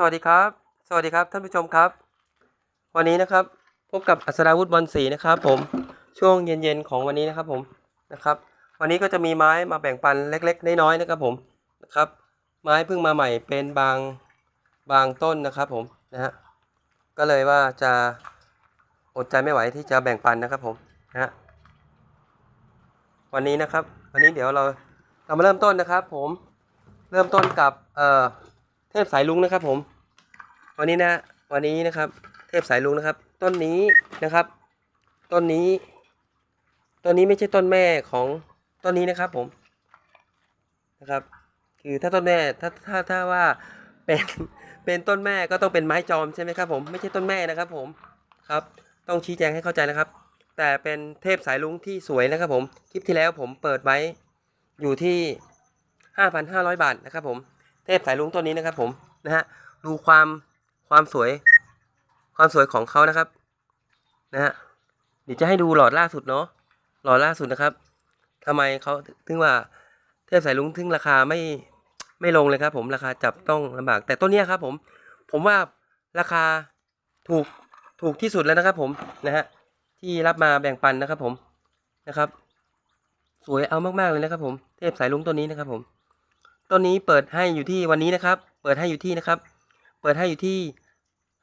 สวัสดีครับ สวัสดีครับท่านผู้ชมครับ วันนี้นะครับพบกับอัศราวุธบอลสีนะครับ ผมช่วงเย็นๆของวันนี้นะครับผมนะครับ วันนี้ก็จะมีไม้มาแบ่งปันเล็กๆน้อยๆนะครับผมนะครับ ไม้เพิ่งมาใหม่เป็นบางบางต้นนะครับผมนะฮะก็เลยว่าจะอดใจไม่ไหวที่จะแบ่งปันนะครับผมนะฮะวันนี้นะครับ วันนี้เดี๋ยวเราเรามาเริ่มต้นนะครับ ผมเริ่มต้นกับเอ่อ เทพสายลุงนะครับ ผม วันนี้นะ วันนี้นะครับ เทพสายลุงนะครับ ต้นนี้นะครับ ต้นนี้ ต้นนี้ไม่ใช่ต้นแม่ของต้นนี้นะครับ ผมนะครับ คือถ้าต้นแม่ถ้าถ้าถ้าว่าเป็นเป็นต้นแม่ก็ต้องเป็นไม้จอมใช่ไหมครับผมไม่ใช่ต้นแม่นะครับ ผมครับ ต้องชี้แจงให้เข้าใจนะครับ แต่เป็นเทพสายลุงที่สวยนะครับ ผมคลิปที่แล้วผมเปิดไว้อยู่ที่ 5,500 บาทนะครับผม เทพสายลุงต้นนี้นะครับ ผมนะฮะดูความความสวย ความสวยของเขานะครับ นะฮะเดี๋ยวจะให้ดูหลอดล่าสุดเนาะหลอดล่าสุดนะครับทำไมเขาถึงว่าเทพสายลุงถึงราคาไม่ไม่ลงเลยครับ ผมราคาจับต้องลำบาก แต่ต้นนี้ครับ ผม ผมว่าราคาถูกถูกที่สุดแล้วนะครับ ผมนะฮะที่รับมาแบ่งปันนะครับ ผมนะครับ สวยเอามากๆเลยนะครับ ผมเทพสายลุงต้นนี้นะครับ ผม ต้นนี้เปิดให้อยู่ที่วันนี้นะครับ เปิดให้อยู่ที่นะครับ เปิดให้อยู่ที่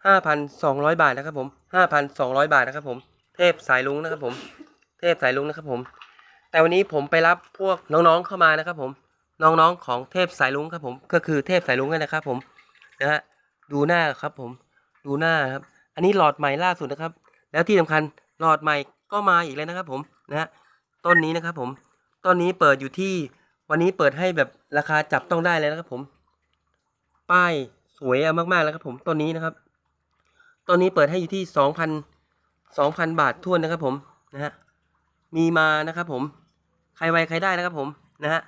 ห้าพันสองร้อยบาทนะครับผมห้าพันสองร้อยบาทนะครับผม เทพสายลุงนะครับผม เทพสายลุงนะครับผม แต่วันนี้ผมไปรับพวกน้องๆเข้ามานะครับผม น้องๆของเทพสายลุงครับผม ก็คือเทพสายลุงนั่นนะครับผม นะฮะ ดูหน้าครับผม ดูหน้าครับ อันนี้หลอดใหม่ล่าสุดนะครับ แล้วที่สำคัญหลอดใหม่ก็มาอีกแล้วนะครับผม นะฮะ ต้นนี้นะครับผม ต้นนี้เปิดอยู่ที่ วันนี้เปิดให้แบบราคาจับต้องได้เลยนะครับผม ป้ายสวยมากๆแล้วครับผมต้นนี้นะครับต้นนี้เปิดให้อยู่ที่สองพันสองพันบาททวนนะครับผมนะฮะมีมานะครับผม ใครไวใครได้นะครับผมนะฮะ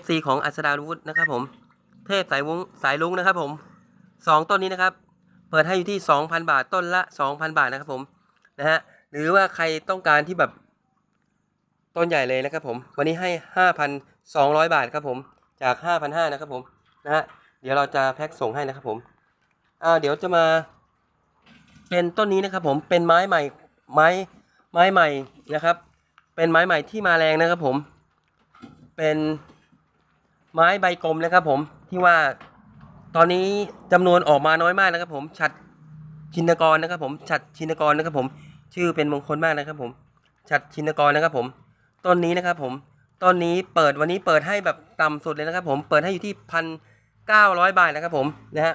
FC ของอัศดาวุฒนะครับผม เทพสายวงสายลุงนะครับผมสองต้นนี้นะครับ เปิดให้อยู่ที่สองพันบาทต้นละสองพันบาทนะครับผมนะฮะหรือว่าใครต้องการที่แบบ ต้นใหญ่เลยนะครับผม วันนี้ให้ห้าพันสองร้อยบาทครับผม จากห้าพันห้านะครับผม นะฮะ เดี๋ยวเราจะแพ็คส่งให้นะครับผม อ่า เดี๋ยวจะมา เป็นต้นนี้นะครับผม เป็นไม้ใหม่ ไม้ ไม้ใหม่นะครับ เป็นไม้ใหม่ที่มาแรงนะครับผม เป็นไม้ใบกลมนะครับผม ที่ว่า ตอนนี้จำนวนออกมาน้อยมากนะครับผม ฉัดชินกรนะครับผม ฉัดชินกรนะครับผม ชื่อเป็นมงคลมากนะครับผม ฉัดชินกรนะครับผม ต้นนี้นะครับผมต้นนี้เปิดวันนี้เปิดให้แบบต่ำสุดเลยนะครับ ผมเปิดให้อยู่ที่พันเก้าร้อยบาทนะครับผมนะฮะ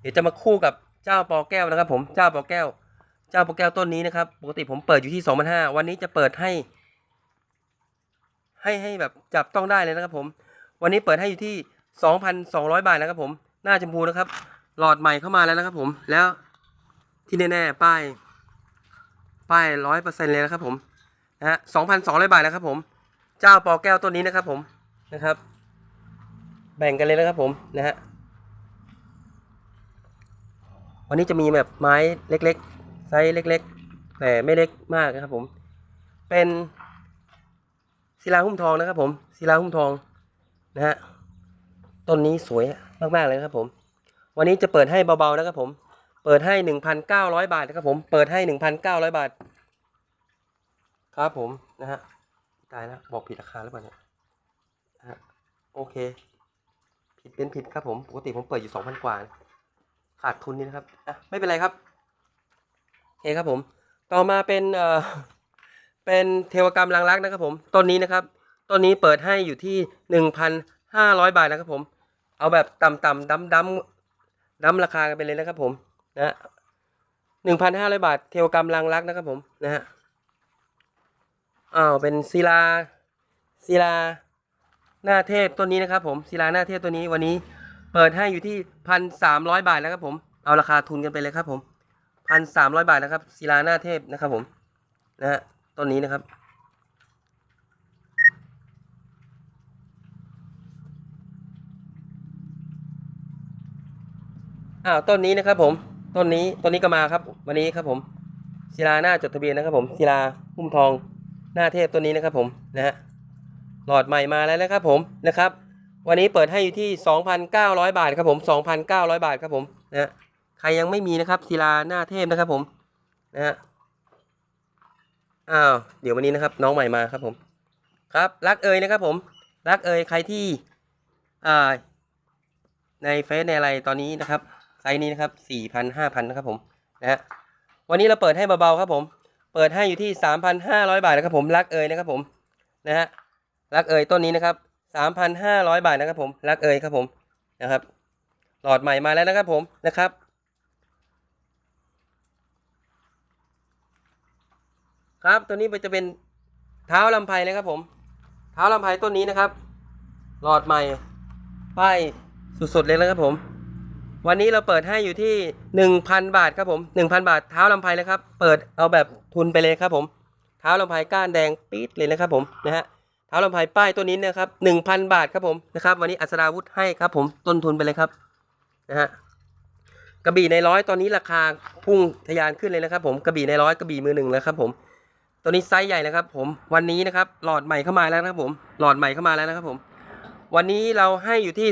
เดี๋ยวจะมาคู่กับเจ้าปอแก้วนะครับ ผมเจ้าปอแก้ว เจ้าปอแก้วต้นนี้นะครับ ปกติผมเปิดอยู่ที่สองพันห้าวันนี้จะเปิดให้ ให้ให้แบบจับต้องได้เลยนะครับ ผม วันนี้เปิดให้อยู่ที่สองพันสองร้อยบาทนะครับ ผมหน้าชมพูนะครับ หลอดใหม่เข้ามาแล้วนะครับ ผมแล้วที่แน่ๆป้าย ป้ายร้อยเปอร์เซ็นต์เลยนะครับผม นะฮะสองพันสองร้อยบาทนะครับผม เจ้าปอแก้วต้นนี้นะครับผมนะครับ แบ่งกันเลยนะครับผมนะฮะวันนี้จะมีแบบไม้เล็กๆไซส์เล็ก ๆ แต่ไม่เล็กมากนะครับผม เป็นศิลาหุ้มทองนะครับผมศิลาหุ้มทองนะฮะต้นนี้สวยมากๆเลยครับผม วันนี้จะเปิดให้เบาๆนะครับผม เปิดให้หนึ่งพันเก้าร้อยบาทนะครับผม เปิดให้หนึ่งพันเก้าร้อยบาท ครับผมนะฮะตายแล้วบอกผิดราคาหรือเปล่าเนี่ยฮะโอเค ผิดเป็นผิดครับผมปกติผมเปิดอยู่สองพันกว่า ขาดทุนนี่นะครับอะไม่เป็นไรครับโอเคครับผม ต่อมาเป็นเอ่อเป็นเทวกรรมลังรักนะครับผมต้นนี้นะครับต้นนี้เปิดให้อยู่ที่หนึ่งพันห้าร้อยบาทนะครับผม เอาแบบต่ำๆดำดำๆดำราคากันไปเลยนะครับผมนะฮะหนึ่งพันห้าร้อยบาท เทวกรรมลังรักนะครับผมนะฮะ อ้าวเป็นศิลาศิลาหน้าเทพต้นนี้นะครับ ผมศิลาหน้าเทพตัวนี้วันนี้เปิดให้อยู่ที่พันสามร้อยบาทนะครับ ผมเอาราคาทุนกันไปเลยครับ ผมพันสามร้อยบาทนะครับศิลาหน้าเทพนะครับ ผมนะฮะต้นนี้นะครับอ้าวต้นนี้นะครับผมต้นนี้ต้นนี้ก็มาครับ วันนี้ครับผมศิลาหน้าจดทะเบียนนะครับ ผมศิลาหุ้มทอง หน้าเทพต้นนี้นะครับผมนะฮะหลอดใหม่มาแล้วนะครับผมนะครับ วันนี้เปิดให้อยู่ที่ 2,900 บาทครับผม 2,900 บาทครับผมนะฮะใครยังไม่มีนะครับศิลาหน้าเทพนะครับผมนะฮะอ้าวเดี๋ยววันนี้นะครับ น้องใหม่มาครับผม ครับรักเอยนะครับผม รักเอยใครที่อ่าในเฟซในอะไรตอนนี้นะครับไซส์นี้นะครับสี่พันห้าพันนะครับผมนะฮะวันนี้เราเปิดให้เบาๆครับผม เปิดให้อยู่ที่สามพันห้าร้อยบาทนะครับผมรักเอยนะครับผมนะฮะรักเอยต้นนี้นะครับสามพันห้าร้อยบาทนะครับผมรักเอยครับผมนะครับ หลอดใหม่มาแล้วนะครับผมนะครับครับตัวนี้มันจะเป็นเท้าลำไพนะครับผม เท้าลำไพต้นนี้นะครับ หลอดใหม่ป้ายสุดๆเลยนะครับผม วันนี้เราเปิดให้อยู่ที่หนึ่งพันบาทครับผมหนึ่งพันบาทเท้าลำไพนะครับ เปิดเอาแบบทุนไปเลยครับผม เท้าลำไพก้านแดงปี๊ดเลยนะครับผมนะฮะ เท้าลำไพป้ายตัวนี้นะครับหนึ่งพันบาทครับผมนะครับ วันนี้อัศราวุธให้ครับผมต้นทุนไปเลยครับนะฮะกระบี่ในร้อยตอนนี้ราคาพุ่งทะยานขึ้นเลยนะครับ ผมกระบี่ในร้อยกระบี่มือหนึ่งแล้วครับผมตัวนี้ไซส์ใหญ่นะครับ ผมวันนี้นะครับหลอดใหม่เข้ามาแล้วนะครับผมหลอดใหม่เข้ามาแล้วนะครับผม วันนี้เราให้อยู่ที่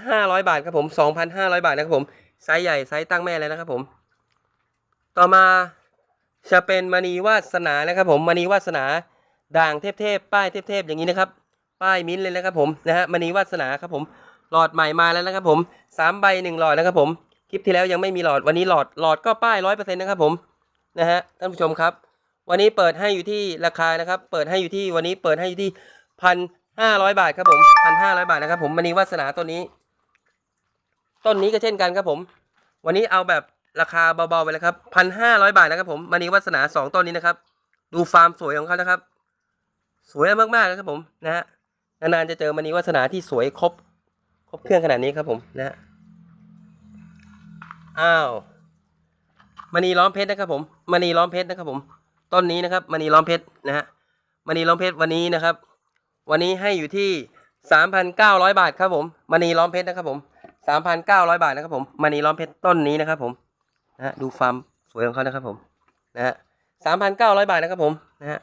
2,500 บาทครับผม 2,500 บาทนะครับผม ไซส์ใหญ่ไซส์ตั้งแม่เลยนะครับผม ต่อมาจะเป็นมณีวาสนานะครับผมมณีวาสนาด่างเทพๆป้ายเทพๆอย่างนี้นะครับ ป้ายมิ้นเลยนะครับผมนะฮะมณีวาสนาครับผมหลอดใหม่มาแล้วนะครับผมสามใบหนึ่งหลอดนะครับผมคลิปที่แล้วยังไม่มีหลอดวันนี้หลอดหลอดก็ป้ายร้อยเปอร์เซ็นต์นะครับผมนะฮะท่านผู้ชมครับ วันนี้เปิดให้อยู่ที่ราคานะครับ เปิดให้อยู่ที่วันนี้เปิดให้อยู่ที่พัน ห้าร้อยบาทครับผมพันห้าร้อยบาทนะครับผมมณีวาสนาต้นนี้ ต้นนี้ก็เช่นกันครับผม วันนี้เอาแบบราคาเบาๆไปเลยครับพันห้าร้อยบาทนะครับผมมณีวาสนาสองต้นนี้นะครับ ดูฟาร์มสวยของเขานะครับ สวยมากๆนะครับผมนะฮะนานๆจะเจอมณีวาสนาที่สวยครบ ครบเครื่องขนาดนี้ครับผมนะฮะอ้าวมณีล้อมเพชรนะครับผมมณีล้อมเพชรนะครับผม ต้นนี้นะครับมณีล้อมเพชรนะฮะมณีล้อมเพชรวันนี้นะครับ วันนี้ให้อยู่ที่สามพันเก้าร้อยบาทครับผมมณีล้อมเพชรนะครับผมสามพันเก้าร้อยบาทนะครับผมมณีล้อมเพชรต้นนี้นะครับผมนะดูฟาร์มสวยของเขานะครับผมนะฮะสามพันเก้าร้อยบาทนะครับผมนะฮะ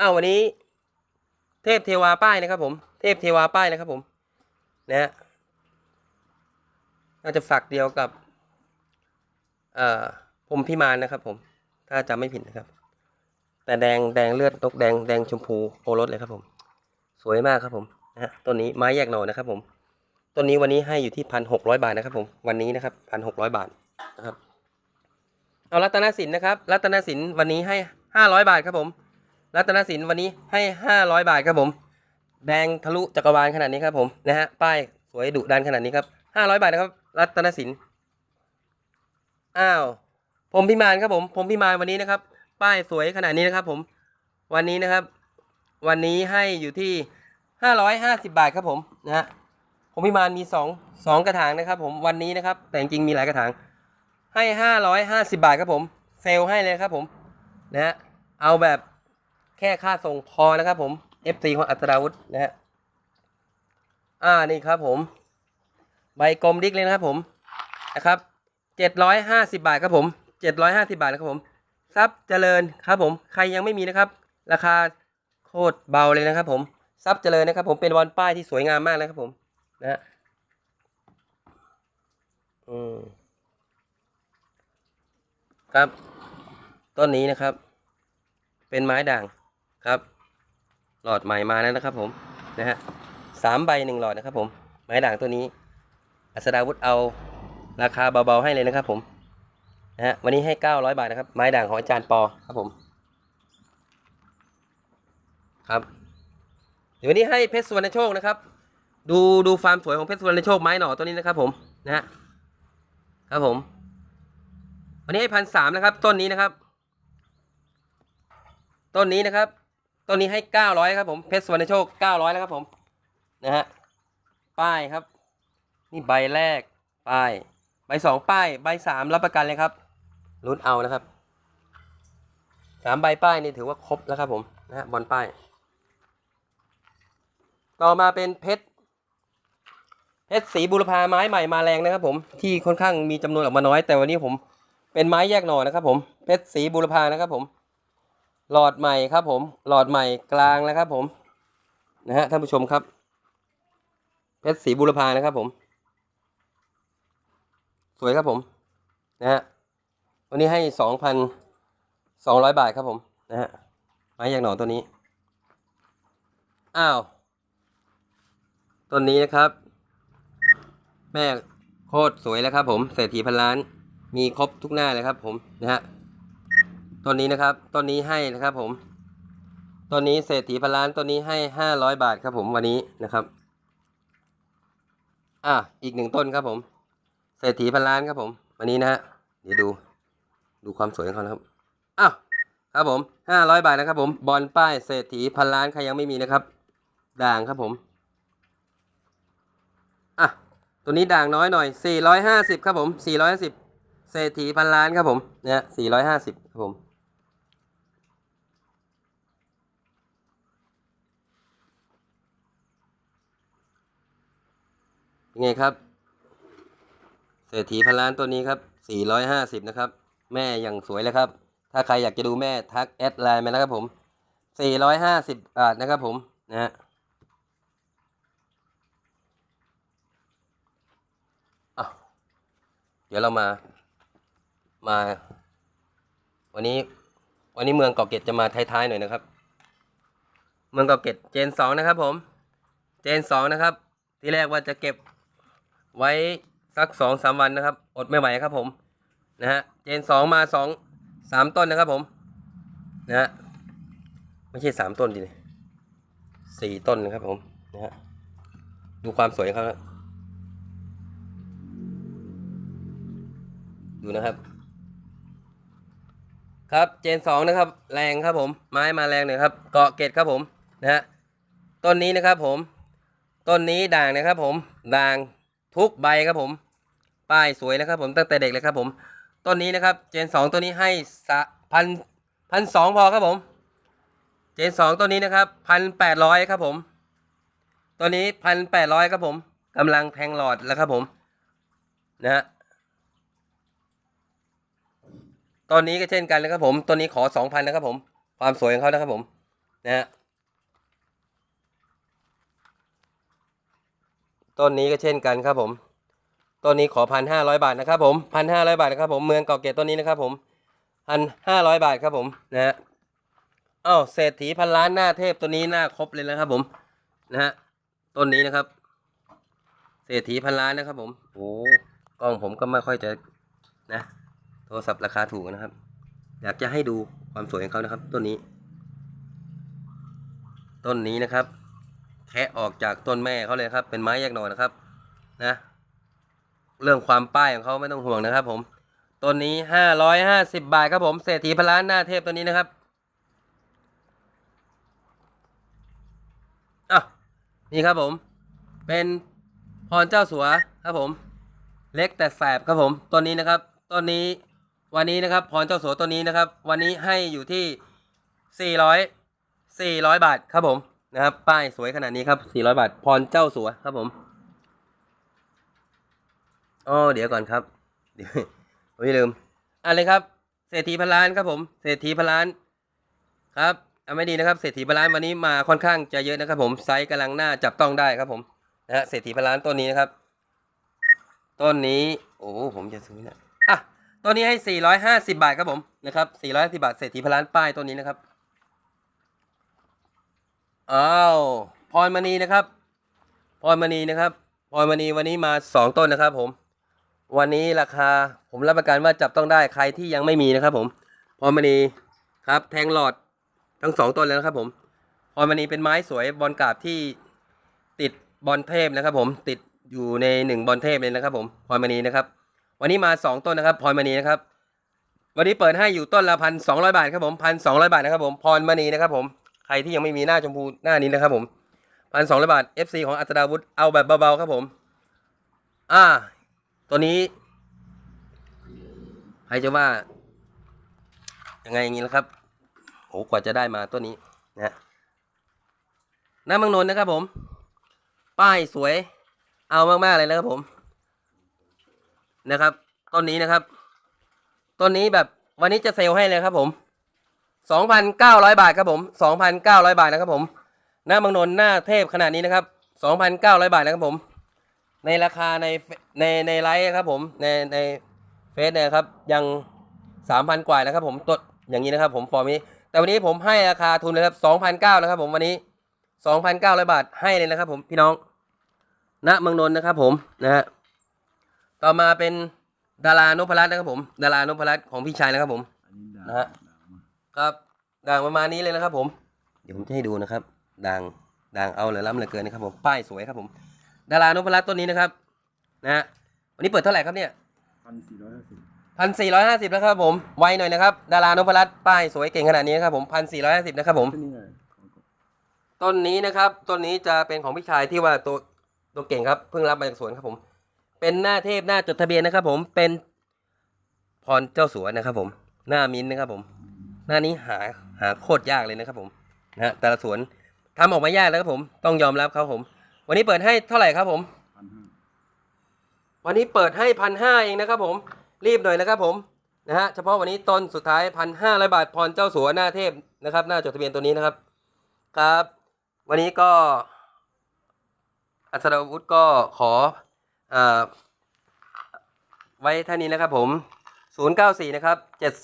อ้าววันนี้ เทพเทวาป้ายนะครับผม เทพเทวาป้ายนะครับผมนะฮะน่าจะฝักเดียวกับเอ่อพรมพิมานนะครับผม ถ้าจำไม่ผิดนะครับ แต่แดงแดงเลือดนกแดงแดงชมพูโอรสเลยครับผม สวยมากครับผมนะฮะต้นนี้ไม้แยกหน่อนะครับผมต้นนี้วันนี้ให้อยู่ที่พันหกร้อยบาทนะครับผมวันนี้นะครับพันหกร้อยบาทนะครับเอารัตนสินนะครับ รัตนสินวันนี้ให้ห้าร้อยบาทครับผม รัตนสินวันนี้ให้ห้าร้อยบาทครับผม แดงทะลุจักรวาลขนาดนี้ครับผมนะฮะป้ายสวยดุดันขนาดนี้ครับห้าร้อยบาทนะครับ รัตนสินอ้าวผมพิมานครับผมผมพิมานวันนี้นะครับ ป้ายสวยขนาดนี้นะครับผม วันนี้นะครับ วันนี้ให้อยู่ที่ห้าร้อยห้าสิบาทครับผมนะฮะผมพิมานมีสองสองกระถางนะครับ ผมวันนี้นะครับ แต่จริงมีหลายกระถางให้ห้าร้อยห้าสิบาทครับผม เซลลให้เลยครับผมนะฮะเอาแบบแค่ค่าส่งพอนะครับผม FC ของอัตราวุธนะฮะอ่านี่ครับผม ใบกลมดิกเลยนะครับผมนะครับเจ็ดร้อยห้าสิบาทครับผมเจ็ดร้อยห้าสิบาทนะครับผม ทรัพย์เจริญครับผมใครยังไม่มีนะครับ ราคาโคตรเบาเลยนะครับ ผมทรัพย์เจริญนะครับ ผมเป็นบอลป้ายที่สวยงามมากนะครับผมนะอืมครับ ต้นนี้นะครับ เป็นไม้ด่างครับ หลอดใหม่มาแล้วนะครับ ผมนะฮะสามใบหนึ่งหลอดนะครับ ผมไม้ด่างตัวนี้ อัศดาวุธเอาราคาเบาๆให้เลยนะครับ ผม นะฮะวันนี้ให้900บาทนะครับ ไม้ด่างของอาจารย์ปอครับผม ครับ เดี๋ยววันนี้ให้เพชรสุวรรณโชคนะครับ ดูดูฟาร์มสวยของเพชรสุวรรณโชคไม้หน่อตัวนี้นะครับ ผมนะฮะครับผม วันนี้ให้พันสามนะครับ ต้นนี้นะครับ ต้นนี้นะครับ ต้นนี้ให้900ครับผมเพชรสุวรรณโชค900แล้วครับ ผม นะฮะป้ายครับ นี่ใบแรกป้ายใบสองป้าย ใบสามรับประกันเลยครับ ลุ้นเอานะครับสามใบป้ายนี่ถือว่าครบแล้วครับผมนะฮะบอลป้าย ต่อมาเป็นเพชรเพชรสีบุรพาไม้ใหม่มาแรงนะครับผมที่ค่อนข้างมีจำนวนออกมาน้อย แต่วันนี้ผมเป็นไม้แยกหน่อนะครับผมเพชรสีบุรพานะครับผม หลอดใหม่ครับผม หลอดใหม่กลางแล้วครับผมนะฮะท่านผู้ชมครับเพชรศรีบุรพานะครับผม สวยครับผมนะฮะ วันนี้ให้สองพันสองร้อยบาทครับผมนะฮะไม้ยางหนอนตัวนี้ อ้าวต้นนี้นะครับ แม่โคตรสวยแล้วครับผมเศรษฐีพันล้านมีครบทุกหน้าเลยครับผมนะฮะต้นนี้นะครับต้นนี้ให้นะครับผมต้นนี้เศรษฐีพันล้านต้นนี้ให้ห้าร้อยบาทครับผมวันนี้นะครับอะอีกหนึ่งต้นครับผม เศรษฐีพันล้านครับผม วันนี้นะฮะเดี๋ยวดู ดูความสวยของเขานะครับ อ้าวครับผมห้าร้อยบาทนะครับผม บอลป้ายเศรษฐีพันล้านใครยังไม่มีนะครับ ด่างครับผม อะ ตัวนี้ด่างน้อยหน่อยสี่ร้อยห้าสิบครับผมสี่ร้อยสิบเศรษฐีพันล้านครับผม เนะฮะสี่ร้อยห้าสิบครับผมยังไงครับ เศรษฐีพันล้านตัวนี้ครับ 450 นะครับ แม่อย่างสวยเลยครับ ถ้าใครอยากจะดูแม่ทักแอดไลน์มานะครับผม450บาทนะครับผมนะฮะอะเดี๋ยวเรามา มา วันนี้ วันนี้เมืองเกาะเกร็ดจะมาท้ายๆหน่อยนะครับ เมืองเกาะเกร็ดเจนสองนะครับผม เจนสองนะครับ ที่แรกว่าจะเก็บไว้สักสองสามวันนะครับ อดไม่ไหวครับผม นะฮะเจนสองมาสองสามต้นนะครับผมนะฮะไม่ใช่สามต้นดิสี่ต้นนะครับผมนะฮะดูความสวยของเขานะดูนะครับ ครับเจนสองนะครับ แรงครับผม ไม้มาแรงหน่อยครับ เกาะเกตครับผมนะฮะต้นนี้นะครับผม ต้นนี้ด่างนะครับผมด่างทุกใบครับผม ป้ายสวยนะครับผมตั้งแต่เด็กเลยครับผม ต้นนี้นะครับ เจนสองตัวนี้ให้สะพันพันสองพอครับผม เจนสองตัวนี้นะครับพันแปดร้อยครับผม ตัวนี้พันแปดร้อยครับผมกำลังแทงหลอดแล้วครับผม นะฮะตอนนี้ก็เช่นกันนะครับผม ตัวนี้ขอสองพันนะครับผม ความสวยของเขานะครับผม นะฮะต้นนี้ก็เช่นกันครับผม ต้นนี้ขอพันห้าร้อยบาทนะครับผมพันห้าร้อยบาทนะครับผมเมืองเกาะเกร็ดต้นนี้นะครับผมพันห้าร้อยบาทครับผมนะฮะอ้าวเศรษฐีพันล้านหน้าเทพตัวนี้หน้าครบเลยนะครับผมนะฮะต้นนี้นะครับ เศรษฐีพันล้านนะครับผมโอ้กล้องผมก็ไม่ค่อยจะนะ โทรศัพท์ราคาถูกนะครับ อยากจะให้ดูความสวยของเขานะครับ ต้นนี้ ต้นนี้นะครับแคะออกจากต้นแม่เขาเลยครับ เป็นไม้แยกหน่อยนะครับ นะ เรื่องความป้ายของเขาไม่ต้องห่วงนะครับ ผมต้นนี้ห้าร้อยห้าสิบบาทครับผมเศรษฐีพนล้านหน้าเทพตัวนี้นะครับอะนี่ครับผม เป็นพรเจ้าสัวครับผม เล็กแต่แสบครับผมต้นนี้นะครับต้นนี้วันนี้นะครับพรเจ้าสัวต้นนี้นะครับ วันนี้ให้อยู่ที่สี่ร้อยสี่ร้อยบาทครับผมนะครับ ป้ายสวยขนาดนี้ครับสี่ร้อยบาทพรเจ้าสัวครับผม อ๋อเดี๋ยวก่อนครับเดี๋ยวผมไม่ลืมอะเลยครับ เศรษฐีพันล้านครับผม เศรษฐีพันล้าน ครับเอาไม่ดีนะครับ เศรษฐีพันล้านวันนี้มาค่อนข้างจะเยอะนะครับ ผมไซส์กำลังหน้าจับต้องได้ครับผมนะฮะเศรษฐีพันล้านต้นนี้นะครับ ต้นนี้ โอ้ผมจะซื้อนะอะต้นนี้ให้ 450 บาทครับผมนะครับ450บาทเศรษฐีพันล้านป้ายต้นนี้นะครับอ้าวพรมณีนะครับพรมณีนะครับพรมณีวันนี้มาสองต้นนะครับผม วันนี้ราคาผมรับประกันว่าจับต้องได้ใครที่ยังไม่มีนะครับ ผมพรมณีครับ แทงหลอดทั้งสองต้นแล้วนะครับ ผมพรมณีเป็นไม้สวยบอลกราบที่ติดบอลเทพนะครับ ผมติดอยู่ในหนึ่งบอลเทพเลยนะครับ ผมพรมณีนะครับ วันนี้มาสองต้นนะครับพรมณีนะครับ วันนี้เปิดให้อยู่ต้นละพันสองร้อยบาทครับผมพันสองร้อยบาทนะครับ ผมพรมณีนะครับ ผมใครที่ยังไม่มีหน้าชมพูหน้านี้นะครับ ผมพันสองร้อยบาท FC ของอัศดาวุธเอาแบบเบาๆครับผม อ่า ตัวนี้ใครจะว่า ยังไงอย่างนี้นะครับโหกว่าจะได้มาตัวนี้นะฮะน้ำมังนน์นะครับผม ป้ายสวย เอามากๆเลยนะครับผม นะครับต้นนี้นะครับต้นนี้แบบวันนี้จะเซลให้เลยครับผมสองพันเก้าร้อยบาทครับผมสองพันเก้าร้อยบาทนะครับผม หน้าบางนน์หน้าเทพขนาดนี้นะครับสองพันเก้าร้อยบาทนะครับผม ในราคาในเฟในในไลฟ์ครับผมในในเฟซเนี่ยครับยังสามพันกว่านะครับผมตดอย่างนี้นะครับผมฟอร์มนี้ แต่วันนี้ผมให้ราคาทุนเลยครับสองพันเก้านะครับผมวันนี้สองพันเก้าร้อยบาทให้เลยนะครับผมพี่น้องณเมืองนนท์นะครับผมนะฮะต่อมาเป็นดารานพรัตน์นะครับผม ดารานพรัตน์ของพี่ชายนะครับผมอันนี้ด่างนะฮะด่างมากครับด่างประมาณนี้เลยนะครับผม เดี๋ยวผมจะให้ดูนะครับด่างด่างเอาเหลือล้ำเหลือเกินนะครับผมป้ายสวยครับผม ดารานพรัตน์ต้นนี้นะครับนะฮะวันนี้เปิดเท่าไหร่ครับเนี่ยพันสี่ร้อยห้าสิบพันสี่ร้อยห้าสิบนะครับผมไวหน่อยนะครับดารานพรัตน์ป้ายสวยเก่งขนาดนี้นะครับผมพันสี่ร้อยห้าสิบนะครับผมก็นี่ไงของกบต้นนี้นะครับต้นนี้จะเป็นของพี่ชายที่ว่าตัวตัวเก่งครับเพิ่งรับมาจากสวนครับผม เป็นหน้าเทพหน้าจดทะเบียนนะครับผมเป็นพรเจ้าสัวนะครับ ผมหน้ามิ้นท์นะครับผม หน้านี้หาหาโคตรยากเลยนะครับผมนะฮะแต่ละสวนทำออกมายากนะครับผม ต้องยอมรับครับผม วันนี้เปิดให้เท่าไหร่ครับผมพันห้าวันนี้เปิดให้พันห้าเองนะครับผม รีบหน่อยนะครับผมนะฮะเฉพาะวันนี้ต้นสุดท้ายพันห้าร้อยบาทพรเจ้าสัวหน้าเทพนะครับหน้าจดทะเบียนตัวนี้นะครับ ครับ วันนี้ก็ อัศดาวุธก็ขออาไว้ท่านี้นะครับผม 094 นะครับ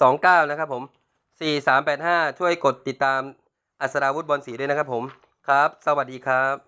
729 นะครับผม 4385 ช่วยกดติดตามอัศดาวุธบอลสีด้วยนะครับผม ครับ สวัสดีครับ